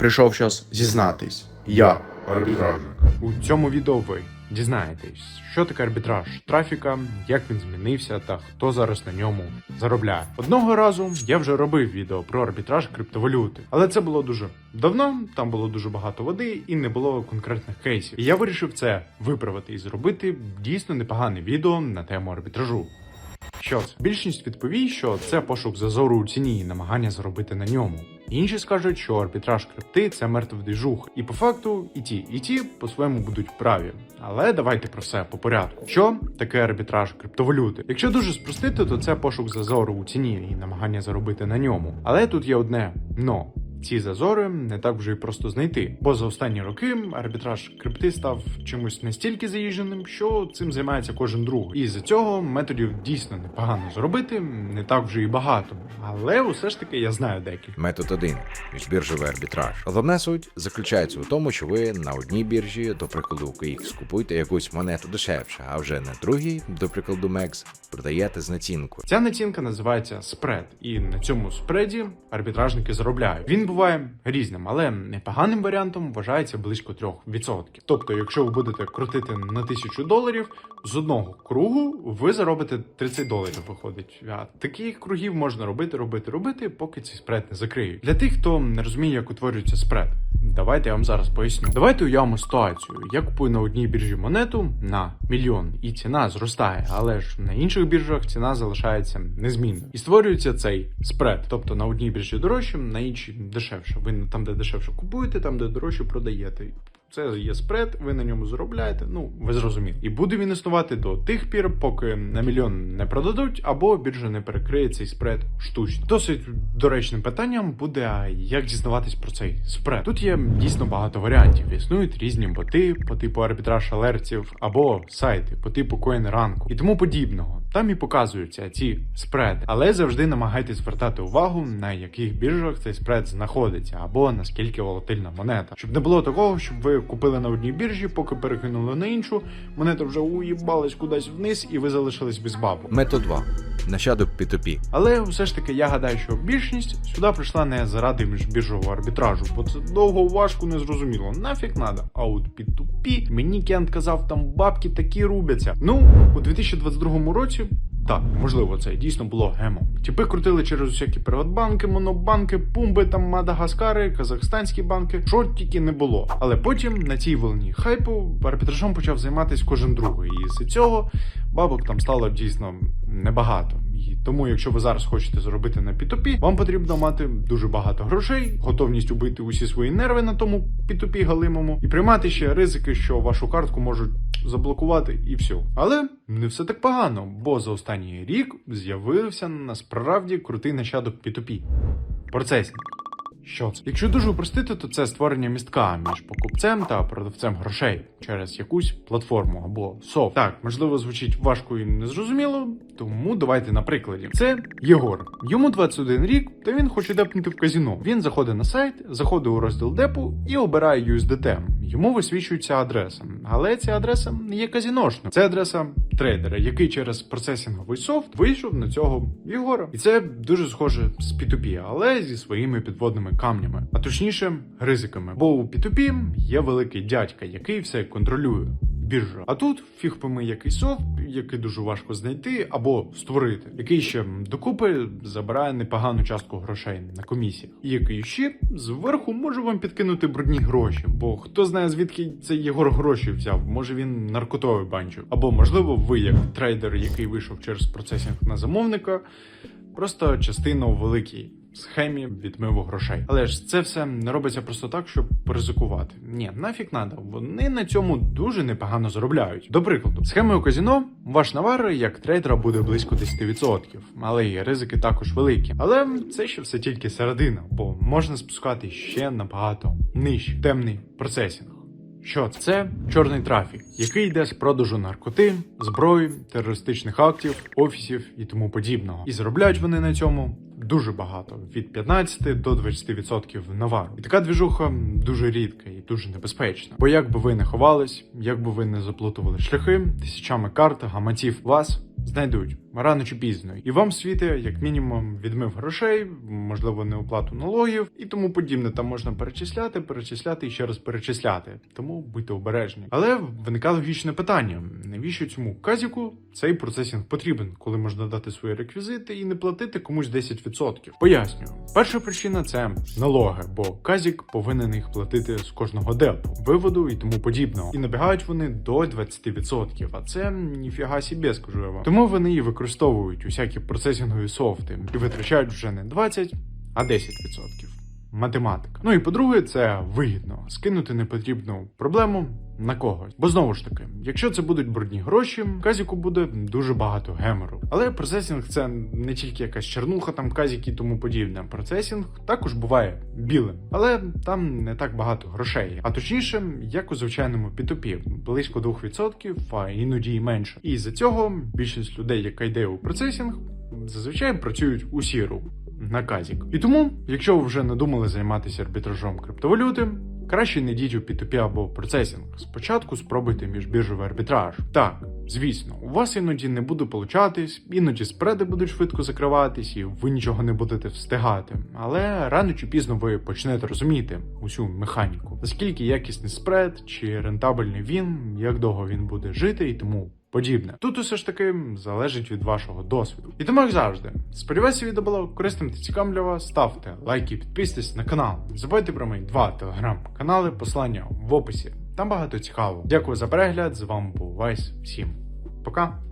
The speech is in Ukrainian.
Прийшов час зізнатись. Я Арбітражник. У цьому відео ви дізнаєтесь, що таке арбітраж трафіка, як він змінився та хто зараз на ньому заробляє. Одного разу я вже робив відео про арбітраж криптовалюти, але це було дуже давно. Там було дуже багато води і не було конкретних кейсів. І я вирішив це виправити і зробити дійсно непогане відео на тему арбітражу. Що це? Більшість відповість, що це пошук зазору у ціні і намагання заробити на ньому. Інші скажуть, що арбітраж крипти це мертвий движух. І по факту і ті, і ті по-своєму будуть праві. Але давайте про все по порядку. Що таке арбітраж криптовалюти? Якщо дуже спростити, то це пошук зазору у ціні і намагання заробити на ньому. Але тут є одне но. Ці зазори не так вже й просто знайти, бо за останні роки арбітраж крипти став чимось настільки заїждженим, що цим займається кожен другий. І з цього методів дійсно непогано зробити, не так вже і багато. Але усе ж таки я знаю декілька. Метод 1. міжбіржовий арбітраж. Головна суть заключається у тому, що ви на одній біржі, до прикладу OKX, купуєте якусь монету дешевше, а вже на другій, до прикладу MEX, продаєте з націнкою. Ця націнка називається спред, і на цьому спреді арбітражники заробляють. Він буває різним, але непоганим варіантом вважається близько 3%. Тобто, якщо ви будете крутити на 1000 доларів, з одного кругу ви заробите 30 доларів. Виходить, а таких кругів можна робити, робити, робити, поки цей спред не закриють. Для тих, хто не розуміє, як утворюється спред. Давайте я вам зараз поясню. Давайте уявимо ситуацію. Я купую на одній біржі монету на мільйон, і ціна зростає, але ж на інших біржах ціна залишається незмінною. І створюється цей спред. Тобто на одній біржі дорожче, на іншій дешевше. Ви там, де дешевше купуєте, там де дорожче продаєте. Це є спред, ви на ньому заробляєте. Ну ви зрозуміли. І буде він існувати до тих пір, поки на мільйон не продадуть, або біржа не перекриє цей спред штучно. Досить доречним питанням буде, як дізнаватись про цей спред. Тут є дійсно багато варіантів. Існують різні боти по типу арбітраж алертів, або сайти по типу CoinRank і тому подібного. Там і показуються ці спреди, але завжди намагайтесь звертати увагу, на яких біржах цей спред знаходиться, або наскільки волатильна монета. Щоб не було такого, щоб ви купили на одній біржі, поки перекинули на іншу, монета вже уїбалась кудись вниз, і ви залишились без бабу. Метод 2. Нащадок P2P. Але все ж таки я гадаю, що більшість сюди прийшла не заради міжбіржового арбітражу, бо це довго важко не зрозуміло. Нафіг надо. А от P2P, мені Кент казав, там бабки такі рубяться. Ну, у 2022 році. Так, можливо, це дійсно було гемом. Тіпи крутили через усякі приватбанки, монобанки, пумби, там Мадагаскари, казахстанські банки, що тільки не було. Але потім на цій волні хайпу арбітражом почав займатися кожен другий. І з цього бабок там стало дійсно небагато. І тому, якщо ви зараз хочете заробити на P2P, вам потрібно мати дуже багато грошей, готовність убити усі свої нерви на тому P2P галимому, і приймати ще ризики, що вашу картку можуть заблокувати, і все. Але не все так погано, бо за останній рік з'явився насправді крутий нащадок P2P. Процесінг. Що це? Якщо дуже упростити, то це створення містка між покупцем та продавцем грошей через якусь платформу або софт. Так, можливо, звучить важко і незрозуміло, тому давайте на прикладі. Це Єгор. Йому 21 рік, та він хоче депнути в казіно. Він заходить на сайт, заходить у розділ депу і обирає USDT. Йому висвічується адреса, але ця адреса не є казіношна. Це адреса трейдера, який через процесінговий софт вийшов на цього Єгора. І це дуже схоже з P2P, але зі своїми підводними камнями, а точніше ризиками. Бо у P2P є великий дядька, який все контролює. Біржа. А тут фіг пойми який софт, який дуже важко знайти або створити, який ще докупи забирає непогану частку грошей на комісіях, і який ще зверху може вам підкинути брудні гроші. Бо хто знає звідки цей Єгор гроші взяв? Може він наркотовий банчив, або можливо, ви як трейдер, який вийшов через процесінг на замовника, просто частина великій схемі відмиву грошей. Але ж це все не робиться просто так, щоб поризикувати. Ні, нафіг надо. Вони на цьому дуже непогано заробляють. До прикладу, схемою казіно ваш навар як трейдера буде близько 10%, але і ризики також великі. Але це ще все тільки середина, бо можна спускати ще набагато нижче. темний процесінг. Що? Це чорний трафік, який йде з продажу наркоти, зброї, терористичних актів, офісів і тому подібного. І заробляють вони на цьому дуже багато від 15 до 20% навару. І така двіжуха дуже рідка і дуже небезпечна. Бо як би ви не ховались, як би ви не заплутували шляхи, тисячами карт, гаматів вас знайдуть. Рано чи пізно, і вам світить як мінімум відмив грошей, можливо, неоплату налогів і тому подібне. Там можна перечисляти, перечисляти і ще раз перечисляти. Тому будьте обережні. Але виникає логічне питання: навіщо цьому казіку цей процесінг потрібен, коли можна дати свої реквізити і не платити комусь 10%? Пояснюю, перша причина це налоги, бо казік повинен їх платити з кожного депу, виводу і тому подібного. І набігають вони до 20%, а це ніфіга сібє, скажу я вам. Тому вони і використовують усякі процесінгові софти і витрачають вже не 20, а 10%. Математика. Ну і по-друге, це вигідно скинути непотрібну проблему на когось. Бо знову ж таки, якщо це будуть брудні гроші, казіку буде дуже багато гемору. Але процесінг це не тільки якась чернуха, там казіки і тому подібне. Процесінг також буває білим, але там не так багато грошей. А точніше, як у звичайному пітопі, близько 2%, а іноді і менше. І з-за цього більшість людей, яка йде у процесінг, зазвичай працюють у сіру на казік. І тому, якщо ви вже надумали займатися арбітражом криптовалюти, краще не йдіть у P2P або процесінг. Спочатку спробуйте міжбіржовий арбітраж. Так, звісно, у вас іноді не буде получатись, іноді спреди будуть швидко закриватись, і ви нічого не будете встигати. Але рано чи пізно ви почнете розуміти усю механіку, наскільки якісний спред чи рентабельний він, як довго він буде жити і тому подібне. Тут усе ж таки залежить від вашого досвіду. І тому, як завжди, сподіваюся, відео було корисним та цікавим для вас. Ставте лайки, підписуйтесь на канал. Не забувайте про мої два телеграм-канали, послання в описі. Там багато цікавого. Дякую за перегляд. З вами був Вайс. Всім пока.